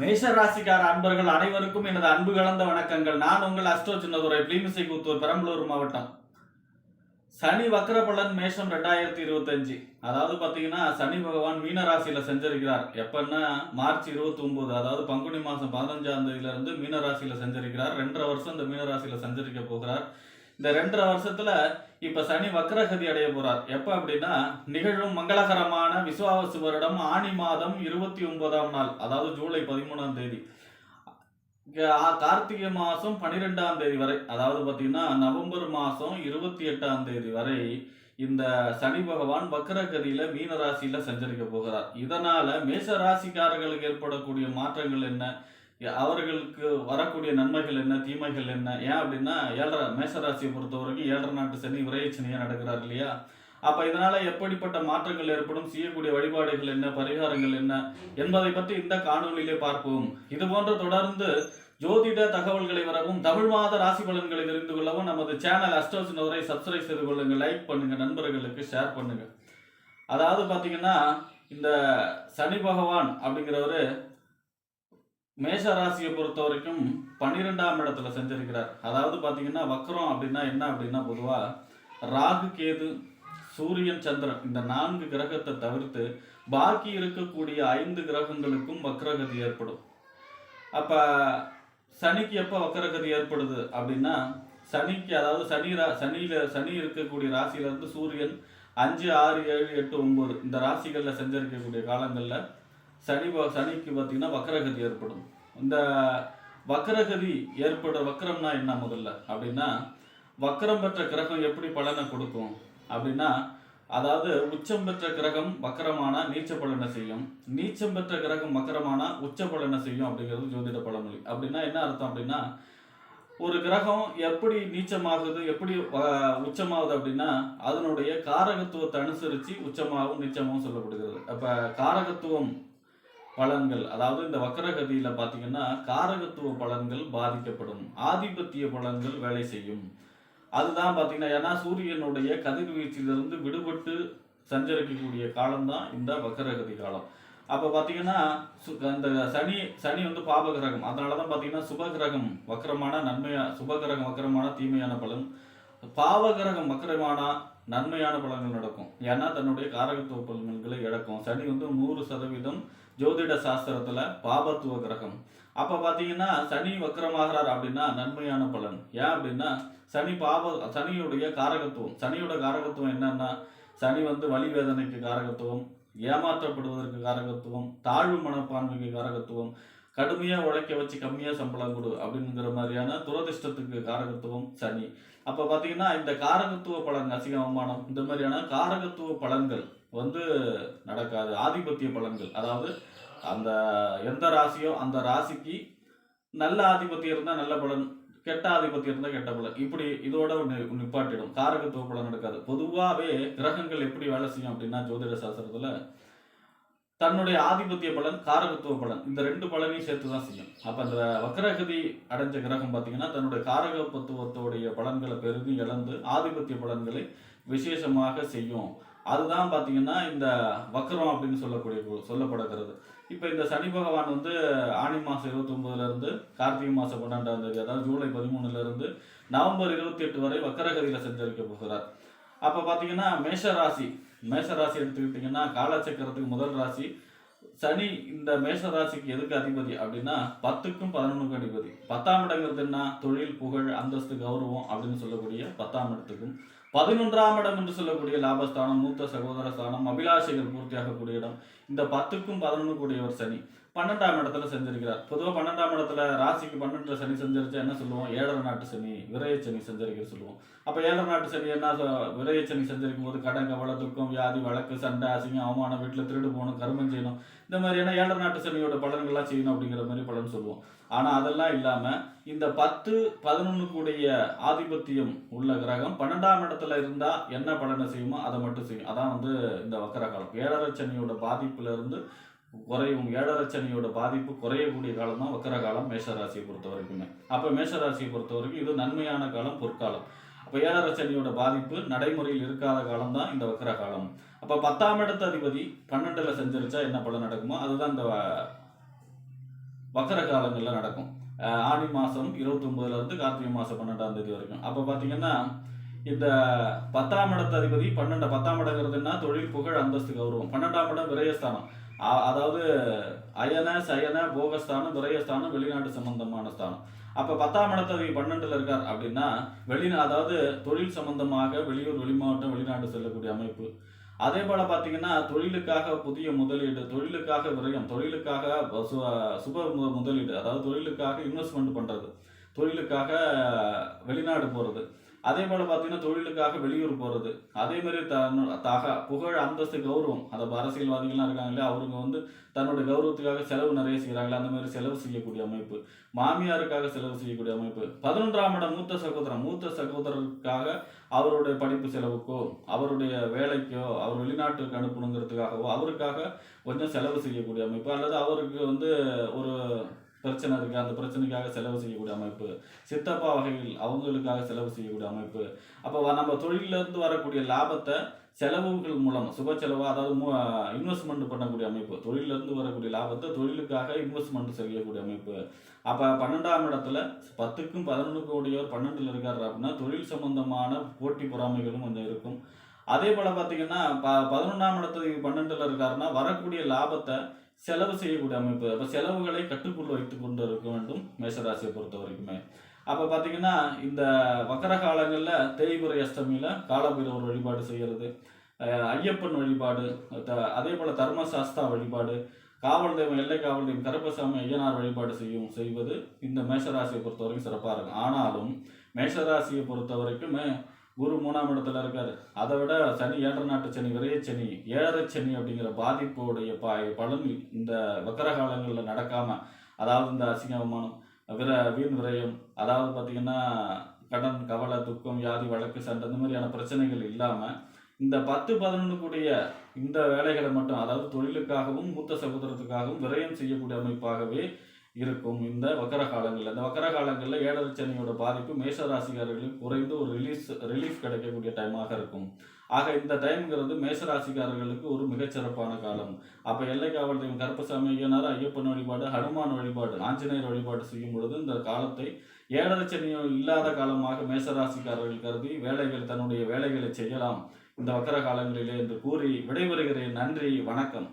மேஷ ராசிக்கார அன்பர்கள் அனைவருக்கும் எனது அன்பு கலந்த வணக்கங்கள். நான் உங்கள் அஸ்ட்ரோ சின்னதுரை பிளிமிசை கூத்தூர் பெரம்பலூர் மாவட்டம். சனி வக்கர பலன் மேஷம் ரெண்டாயிரத்தி இருபத்தஞ்சு. அதாவது பாத்தீங்கன்னா சனி பகவான் மீன செஞ்சிருக்கிறார் எப்பன்னா மார்ச் இருபத்தி ஒன்பது அதாவது பங்குனி மாதம் பதினஞ்சாம் தேதியிலிருந்து மீன ராசியில ரெண்டரை வருஷம் இந்த மீன ராசியில போகிறார். இந்த ரெண்டரை வருஷத்துல இப்ப சனி வக்ரகதி அடைய போறார். எப்ப அப்படின்னா நிகழும் மங்களகரமான விசுவாவசு வருடம் ஆணி மாதம் இருபத்தி ஒன்பதாம் நாள் அதாவது ஜூலை பதிமூணாம் தேதி. கார்த்திகை மாதம் பன்னிரெண்டாம் தேதி வரை அதாவது பார்த்தீங்கன்னா நவம்பர் மாதம் இருபத்தி எட்டாம் தேதி வரை இந்த சனி பகவான் வக்கரகதியில மீன ராசியில் சஞ்சரிக்க போகிறார். இதனால் மேஷ ராசிக்காரர்களுக்கு ஏற்படக்கூடிய மாற்றங்கள் என்ன? அவர்களுக்கு வரக்கூடிய நன்மைகள் என்ன தீமைகள் என்ன? ஏன் அப்படின்னா ஏழரை மேசராசியை பொறுத்த வரைக்கும் ஏழரை நாட்டு சனி விரையச்சனியா நடக்கிறார் இல்லையா? அப்போ இதனால் எப்படிப்பட்ட மாற்றங்கள் ஏற்படும்? செய்யக்கூடிய வழிபாடுகள் என்ன? பரிகாரங்கள் என்ன? என்பதை பற்றி இந்த காணொளியிலே பார்ப்போம். இது போன்ற தொடர்ந்து ஜோதிட தகவல்களை வரவும் தமிழ் மாத ராசி பலன்களை தெரிந்து கொள்ளவும் நமது சேனல் அஸ்டோசினவரை சப்ஸ்கிரைப் செய்து கொள்ளுங்கள் லைக் பண்ணுங்கள் நண்பர்களுக்கு ஷேர் பண்ணுங்கள் அதாவது பார்த்தீங்கன்னா இந்த சனி பகவான் அப்படிங்கிறவர் மேஷ ராசியை பொறுத்த வரைக்கும் பன்னிரெண்டாம் இடத்துல செஞ்சிருக்கிறார் அதாவது பார்த்தீங்கன்னா வக்ரம் அப்படின்னா என்ன அப்படின்னா பொதுவாக ராகு கேது சூரியன் சந்திரன் இந்த நான்கு கிரகத்தை தவிர்த்து பாக்கி இருக்கக்கூடிய ஐந்து கிரகங்களுக்கும் வக்ரகதி ஏற்படும். அப்போ சனிக்கு எப்போ வக்ரகதி ஏற்படுது அப்படின்னா சனிக்கு அதாவது சனி ரா சனியில் சனி இருக்கக்கூடிய ராசியிலேருந்து சூரியன் அஞ்சு ஆறு ஏழு எட்டு ஒம்பது இந்த ராசிகளில் செஞ்சிருக்கக்கூடிய காலங்களில் சனி சனிக்கு பார்த்தீங்கன்னா வக்கரகதி ஏற்படும். இந்த வக்ரகதி ஏற்பட வக்கரம்னா என்ன முதல்ல? அப்படின்னா வக்கரம் பெற்ற கிரகம் எப்படி பலனை கொடுக்கும்? அப்படின்னா அதாவது உச்சம் பெற்ற கிரகம் வக்கரமானா நீச்ச பலனை செய்யும். நீச்சம் பெற்ற கிரகம் வக்கரமானா உச்ச பலனை செய்யும் அப்படிங்கிறது ஜோதிட பழமொழி. அப்படின்னா என்ன அர்த்தம் அப்படின்னா ஒரு கிரகம் எப்படி நீச்சமாகுது எப்படி உச்சமாகுது அப்படின்னா அதனுடைய காரகத்துவத்தை அனுசரித்து உச்சமாகவும் நீச்சமாகவும் சொல்லப்படுகிறது. அப்போ காரகத்துவம் பலன்கள். அதாவது இந்த வக்கரகதியில பாத்தீங்கன்னா காரகத்துவ பலன்கள் பாதிக்கப்படும். ஆதிபத்திய பலன்கள் வேலை செய்யும். அதுதான் பாத்தீங்கன்னா ஏன்னா சூரியனுடைய கதிர்வீச்சிலிருந்து விடுபட்டு சஞ்சரிக்கக்கூடிய காலம்தான் இந்த வக்கரகதி காலம். அப்போ பார்த்தீங்கன்னா சு- அந்த சனி சனி வந்து பாப கிரகம் அதனாலதான் பார்த்தீங்கன்னா சுப கிரகம் வக்கரமான நன்மையா சுபகிரகம் வக்கரமான தீமையான பலன். பாவ கிரகம் வக்கரமான நன்மையான பலன்கள் நடக்கும். ஏன்னா தன்னுடைய காரகத்துவ பலன்களை இழக்கும். சனி வந்து நூறு சதவீதம் ஜோதிட சாஸ்திரத்துல பாபத்துவ கிரகம். அப்ப பாத்தீங்கன்னா சனி வக்கரமாகிறார் அப்படின்னா நன்மையான பலன். ஏன் அப்படின்னா சனி பாப சனியுடைய காரகத்துவம். சனியோட காரகத்துவம் என்னன்னா சனி வந்து வலி வேதனைக்கு காரகத்துவம் ஏமாற்றப்படுவதற்கு காரகத்துவம் தாழ்வு மனப்பான்மைக்கு காரகத்துவம் கடுமையா உழைக்க வச்சு கம்மியா சம்பளம் கொடு அப்படிங்கிற மாதிரியான துரதிர்ஷ்டத்துக்கு காரகத்துவம் சனி. அப்ப பாத்தீங்கன்னா இந்த காரகத்துவ பலன் அசிங்க அவமானம் இந்த மாதிரியான காரகத்துவ பலன்கள் வந்து நடக்காது. ஆதிபத்திய பலன்கள். அதாவது அந்த எந்த ராசியோ அந்த ராசிக்கு நல்ல ஆதிபத்தியம் இருந்தால் நல்ல பலன் கெட்ட ஆதிபத்தியம் இருந்தால் கெட்ட பலன். இப்படி இதோட ஒன்று நிப்பாட்டிடும். காரகத்துவ பலன் நடக்காது. பொதுவாகவே கிரகங்கள் எப்படி வேலை செய்யும் அப்படின்னா ஜோதிட சாஸ்திரத்தில் தன்னுடைய ஆதிபத்திய பலன் காரகத்துவ பலன் இந்த ரெண்டு பலனையும் சேர்த்து தான் செய்யும். அப்ப அந்த வக்ரகதி அடைஞ்ச கிரகம் பார்த்தீங்கன்னா தன்னுடைய காரகத்துவத்தோடைய பலன்களை பெருதி இழந்து ஆதிபத்திய பலன்களை விசேஷமாக செய்யும். அதுதான் பார்த்தீங்கன்னா இந்த வக்கரம் அப்படின்னு சொல்லக்கூடிய சொல்லப்படுகிறது. இப்போ இந்த சனி பகவான் வந்து ஆனி மாதம் இருபத்தொம்போதுலேருந்து கார்த்திகை மாதம் பன்னெண்டாம் தேதி அதாவது ஜூலை பதிமூணுலேருந்து நவம்பர் இருபத்தி எட்டு வரை வக்கரகதியில் சஞ்சரிக்க போகிறார். அப்போ பார்த்தீங்கன்னா மேஷ ராசி மேஷ ராசி எடுத்துக்கிட்டிங்கன்னா காலச்சக்கரத்துக்கு முதல் ராசி. சனி இந்த மேஷ ராசிக்கு எதுக்கு அதிபதி அப்படின்னா பத்துக்கும் பதினொன்றுக்கும் அதிபதி. பத்தாம் இடங்கிறது என்ன? தொழில் புகழ் அந்தஸ்து கௌரவம் அப்படின்னு சொல்லக்கூடிய பத்தாம் இடத்துக்கும். பதினொன்றாம் இடம் என்று சொல்லக்கூடிய லாபஸ்தானம் மூத்த சகோதர ஸ்தானம் அபிலாஷைகள் பூர்த்தியாகக்கூடிய இடம். இந்த பத்துக்கும் பதினொன்று கூடியவர் சனி. பன்னெண்டாம் இடத்துல செஞ்சிருக்கிறார். பொதுவாக பன்னெண்டாம் இடத்துல ராசிக்கு பன்னெண்டு சனி செஞ்சிருச்சா என்ன சொல்லுவோம்? ஏழரை நாட்டு சனி விரைய சனி செஞ்சிருக்க சொல்லுவோம். அப்போ ஏழரை நாட்டு சனி என்ன விரைய சனி செஞ்சிருக்கும் போது கடன் கவலை துக்கம் வியாதி வழக்கு சண்டை அசிங்கம் அவமானம் வீட்டில் திருடு போகணும் கருமம் செய்யணும். இந்த மாதிரியான ஏழரை நாட்டு சனியோட பலன்கள்லாம் செய்யணும் அப்படிங்கிற மாதிரி பலன் சொல்லுவோம். ஆனால் அதெல்லாம் இல்லாமல் இந்த பத்து பதினொன்னு கூடிய ஆதிபத்தியம் உள்ள கிரகம் பன்னெண்டாம் இடத்துல இருந்தால் என்ன பலனை செய்யுமோ அதை மட்டும் செய்யும். அதான் வந்து இந்த வக்கர காலம். ஏழரை சனியோட பாதிப்புல இருந்து குறையும் ஏழரை சனியோட பாதிப்பு குறையக்கூடிய காலம் தான் வக்கர காலம் மேஷராசியை பொறுத்த வரைக்குமே. அப்போ மேஷராசியை பொறுத்த வரைக்கும் இது நன்மையான காலம் பொற்காலம். அப்போ ஏழரை சனியோட பாதிப்பு நடைமுறையில் இருக்காத காலம் தான் இந்த வக்கர காலம் அப்போ பத்தாம் இடத்து அதிபதி பன்னெண்டில் செஞ்சிருச்சா என்ன பலன் நடக்குமோ அதுதான் இந்த வ- வக்கர காலங்களில் நடக்கும். ஆடி மாதம் இருபத்தொம்போதுலேருந்து கார்த்திகை மாதம் பன்னெண்டாம் தேதி வரைக்கும். அப்போ பார்த்தீங்கன்னா இந்த பத்தாம் இடத்து அதிபதி பன்னெண்டு பத்தாம் இடங்கிறதுனா தொழில் புகழ் அந்தஸ்து கௌரவம். பன்னெண்டாம் இடம் விரயஸ்தானம். அதாவது அயன சயன போகஸ்தானம் விரயஸ்தானம் வெளிநாட்டு சம்பந்தமான ஸ்தானம். அப்ப பத்தாம் இடத்ததிபதி பன்னெண்டுல இருக்கார் அப்படின்னா வெளி அதாவது தொழில் சம்பந்தமாக வெளியூர் வெளிமாவட்டம் வெளிநாடு செல்லக்கூடிய அமைப்பு. அதே போல பாத்தீங்கன்னா தொழிலுக்காக புதிய முதலீடு தொழிலுக்காக விரயம் தொழிலுக்காக சு- சுப மு- முதலீடு அதாவது தொழிலுக்காக இன்வெஸ்ட்மெண்ட் பண்றது தொழிலுக்காக வெளிநாடு போறது. அதே போல பார்த்தீங்கன்னா தொழிலுக்காக வெளியூர் போகிறது அதே மாதிரி தன்னோட தக புகழ் அந்தஸ்து கௌரவம். அதை அரசியல்வாதிகள்லாம் இருக்காங்க இல்லையா? அவருங்க வந்து தன்னோட கௌரவத்துக்காக செலவு நிறைய செய்கிறாங்களே அந்த மாதிரி செலவு செய்யக்கூடிய அமைப்பு. மாமியாருக்காக செலவு செய்யக்கூடிய அமைப்பு. பதினொன்றாம் இடம் மூத்த சகோதரன். மூத்த சகோதரருக்காக அவருடைய படிப்பு செலவுக்கோ அவருடைய வேலைக்கோ அவர் வெளிநாட்டுக்கு அனுப்பணுங்கிறதுக்காகவோ அவருக்காக கொஞ்சம் செலவு செய்யக்கூடிய அமைப்பு. அல்லது அவருக்கு வந்து ஒரு பிரச்சனை இருக்குது அந்த பிரச்சனைக்காக செலவு செய்யக்கூடிய அமைப்பு. சித்தப்பா வகைகள் அவங்களுக்காக செலவு செய்யக்கூடிய அமைப்பு. அப்போ நம்ம தொழிலிருந்து இருந்து வரக்கூடிய லாபத்தை செலவுகள் மூலம் சுப செலவு அதாவது இன்வெஸ்ட்மெண்ட் பண்ணக்கூடிய அமைப்பு. தொழிலிருந்து வரக்கூடிய லாபத்தை தொழிலுக்காக இன்வெஸ்ட்மெண்ட் செய்யக்கூடிய அமைப்பு. அப்போ பன்னெண்டாம் இடத்துல பத்துக்கும் பதினொன்றுக்கும் உடையவர் பன்னெண்டில் இருக்கார் அப்படின்னா தொழில் சம்பந்தமான போட்டி பொறாமைகளும் கொஞ்சம் இருக்கும். அதே போல் பார்த்தீங்கன்னா ப பதினொன்றாம் இடத்துக்கு பன்னெண்டில் இருக்காருன்னா வரக்கூடிய லாபத்தை செலவு செய்யக்கூடிய அமைப்பு. அப்போ செலவுகளை கட்டுக்குள் வைத்து கொண்டு இருக்க வேண்டும் மேஷராசியை பொறுத்த வரைக்குமே. அப்போ பார்த்தீங்கன்னா இந்த வக்கர காலங்களில் தேய்பிறை அஷ்டமியில் காலபைரவர் வழிபாடு செய்கிறது ஐயப்பன் வழிபாடு த- அதே போல் தர்மசாஸ்தா வழிபாடு காவல் தெய்வம் எல்லை காவல் தெய்வம் கருப்பசாமி ஐயனார் வழிபாடு செய்யும் செய்வது இந்த மேஷராசியை பொறுத்த வரைக்கும் சிறப்பாக இருக்கும். ஆனாலும் மேஷராசியை பொறுத்த வரைக்குமே குரு மூணாம் இடத்துல இருக்காரு. அதை விட சனி ஏழரை நாட்டு சனி விரைய சனி ஏழரை சனி அப்படிங்கிற பாதிப்புடைய ப பலன் இந்த வக்கர காலங்களில் நடக்காம அதாவது இந்த அசிங்கமானம் விர வீண் விரயம் அதாவது பார்த்தீங்கன்னா கடன் கவலை துக்கம் வியாதி வழக்கு சண்டை இந்த மாதிரியான பிரச்சனைகள் இல்லாமல் இந்த பத்து பதினொன்று கூடிய இந்த வேலைகளை மட்டும் அதாவது தொழிலுக்காகவும் மூத்த சகோதரத்துக்காகவும் விரயம் செய்யக்கூடிய அமைப்பாகவே இருக்கும். இந்த வக்கர காலங்களில் இந்த வக்கர காலங்களில் ஏழரை சனியோட பாதிப்பு மேஷ ராசிக்காரர்களுக்கு குறைந்து ஒரு ரிலீஸ் ரிலீஃப் கிடைக்கக்கூடிய டைமாக இருக்கும். ஆக இந்த டைம்ங்கிறது மேஷ ராசிக்காரர்களுக்கு ஒரு மிகச்சிறப்பான காலம். அப்போ எல்லை காவல் தெய்வம் கருப்பசாமி ஐயனார் ஐயப்பன் வழிபாடு ஹனுமான் வழிபாடு ஆஞ்சநேயர் வழிபாடு செய்யும் பொழுது இந்த காலத்தை ஏழரை சனியோ இல்லாத காலமாக மேசராசிக்காரர்கள் கருதி வேலைகள் தன்னுடைய வேலைகளை செய்யலாம். இந்த வக்கர காலங்களிலே என்று கூறி விடைபெறுகிறேன். நன்றி. வணக்கம்.